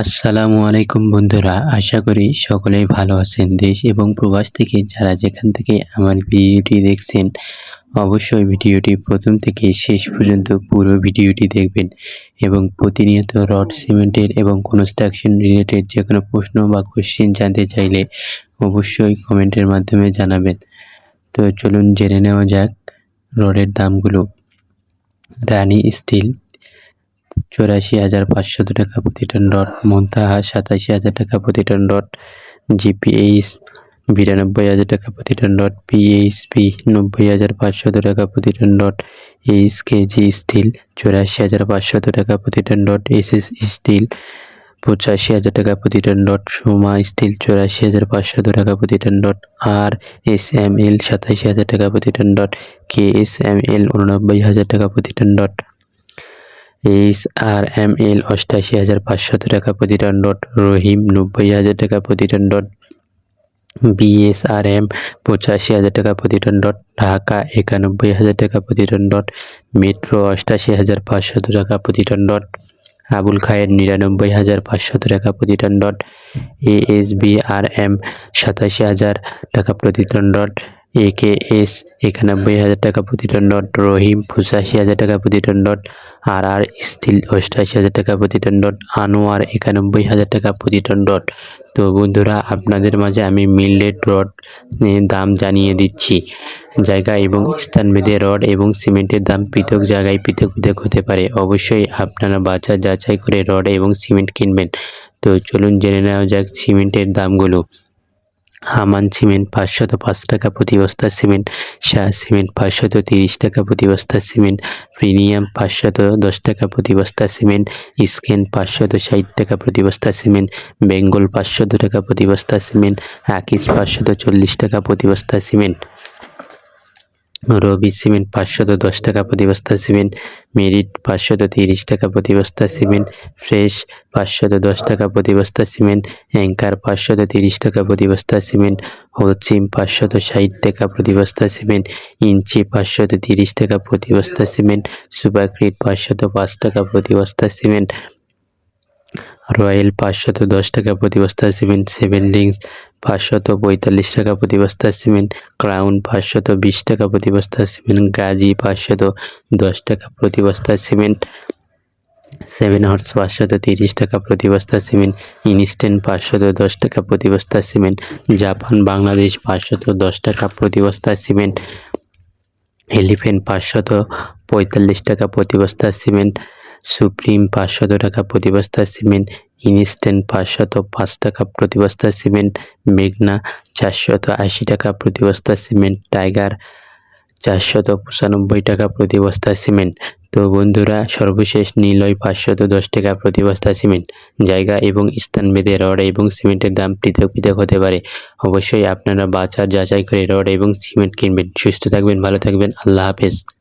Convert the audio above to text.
আসসালামু আলাইকুম বন্ধুরা, আশা করি সকলেই ভালো আছেন, দেশ এবং প্রবাস থেকে যারা যেখান থেকে আমার ভিডিওটি দেখছেন, অবশ্যই ভিডিওটি প্রথম থেকে শেষ পর্যন্ত পুরো ভিডিওটি দেখবেন এবং প্রতিনিয়ত রড, সিমেন্টের এবং কনস্ট্রাকশন রিলেটেড যে কোনো প্রশ্ন বা কোশ্চেন জানতে চাইলে অবশ্যই কমেন্টের মাধ্যমে জানাবেন। তো চলুন জেনে নেওয়া যাক রডের দামগুলো। রানি স্টিল চুরাশি হাজার পাঁচশত টাকা প্রতি টন রড, মন্তাহা সাতাশি হাজার টাকা প্রতি টন রড, জিপিএইচ বিরানব্বই হাজার টাকা প্রতি টন রড, পিএইচপি নব্বই হাজার পাঁচশত টাকা প্রতি ton rod H KG steel চুরাশি হাজার পাঁচশত টাকা প্রতি টন রড এস স্টিল পঁচাশি হাজার টাকা প্রতি টন রড, সোমা স্টিল চুরাশি হাজার পাঁচশত টাকা প্রতি ton rod R S M L সাতাশি হাজার টাকা প্রতি ton rod K S M L উননব্বই হাজার টাকা প্রতি ton rod. H R M L অষ্টাশি হাজার পাঁচশত টাকা প্রতি টন ডট রহিম নব্বই হাজার টাকা প্রতি টন ডট বিএসআরএম পঁচাশি হাজার টাকা প্রতি টন ডট ঢাকা একানব্বই হাজার টাকা প্রতি টন ডট মেট্রো অষ্টাশি হাজার পাঁচশত টাকা প্রতি টন ডট আবুল খায়ের নিরানব্বই হাজার পাঁচশত টাকা প্রতি টন ডট এএসবিআরএম সাতাশি হাজার টাকা প্রতি টন ডট এ এস একানব্বই হাজার টাকা প্রতি টন ডট রহিম পঁচাশি হাজার টাকা প্রতি ton dot R R steel অষ্টাশি হাজার টাকা প্রতি টন ডট আনোয়ার একানব্বই হাজার টাকা প্রতি টন ডট তো বন্ধুরা, আপনাদের মাঝে আমি মিললেট রড দাম জানিয়ে দিচ্ছি। জায়গা এবং স্থান ভেদে রড এবং সিমেন্টের দাম পৃথক জায়গায় পৃথক পৃথক হতে পারে। অবশ্যই আপনারা বাজার যাচাই করে রড এবং সিমেন্ট কিনবেন। তো চলুন জেনে নেওয়া যাক সিমেন্টের দামগুলো। হামান সিমেন্ট পাঁচশত পাঁচ টাকা প্রতি বস্তা সিমেন্ট, শাহ সিমেন্ট পাঁচশত তিরিশ টাকা প্রতি বস্তা সিমেন্ট, প্রিমিয়াম পাঁচশত দশ টাকা প্রতি বস্তা সিমেন্ট, স্কেন পাঁচশত ষাট টাকা প্রতি বস্তা সিমেন্ট, বেঙ্গল পাঁচশত টাকা প্রতি বস্তা সিমেন্ট, আকিজ পাঁচশত চল্লিশ টাকা প্রতি বস্তা সিমেন্ট। রবি সিমেন্ট পাঁচশত দশ টাকা প্রতি বস্তা সিমেন্ট, মেরিট পাঁচশত তিরিশ টাকা প্রতি বস্তা সিমেন্ট, ফ্রেশ পাঁচশত দশ টাকা প্রতি বস্তা সিমেন্ট, অ্যাঙ্কার পাঁচশত তিরিশ টাকা প্রতি বস্তা সিমেন্ট হোলসিম পাঁচশত ষাট টাকা প্রতি বস্তা সিমেন্ট, ইঞ্চি পাঁচশত তিরিশ টাকা প্রতি বস্তা সিমেন্ট সুপারক্রিট পাঁচশত পাঁচ টাকা প্রতি বস্তা সিমেন্ট রয়্যাল পাঁচশত দশ টাকা প্রতি বস্তা সিমেন্ট, সেভেন রিংস পাঁচশত পঁয়তাল্লিশ টাকা প্রতি বস্তা সিমেন্ট, ক্রাউন পাঁচশত বিশ টাকা প্রতি বস্তা সিমেন্ট, গাজি পাঁচশত দশ টাকা প্রতি বস্তা সিমেন্ট, সেভেন হর্স পাঁচশত তিরিশ টাকা প্রতি বস্তা সিমেন্ট, ইনস্ট্যান্ট পাঁচশত দশ টাকা প্রতি বস্তা সিমেন্ট, জাপান, বাংলাদেশ পাঁচশত দশ টাকা প্রতি বস্তা সিমেন্ট এলিফেন্ট পাঁচশত পঁয়তাল্লিশ টাকা প্রতি বস্তা সিমেন্ট সুপ্রিম পাঁচশত টাকা প্রতি বস্তা সিমেন্ট, ইনস্ট্যান্ট পাঁচশত পাঁচ টাকা প্রতি বস্তা সিমেন্ট, মেঘনা চারশত আশি টাকা প্রতি বস্তা সিমেন্ট, টাইগার চারশত পঁচানব্বই টাকা প্রতি বস্তা সিমেন্ট। তো বন্ধুরা, সর্বশেষ নিলয় পাঁচশত দশ টাকা প্রতি বস্তা সিমেন্ট। জায়গা এবং স্থান ভেদে রড এবং সিমেন্টের দাম পৃথক পৃথক হতে পারে। অবশ্যই আপনারা বাজার যাচাই করে রড এবং সিমেন্ট কিনবেন। সুস্থ থাকবেন, ভালো থাকবেন। আল্লাহ হাফেজ।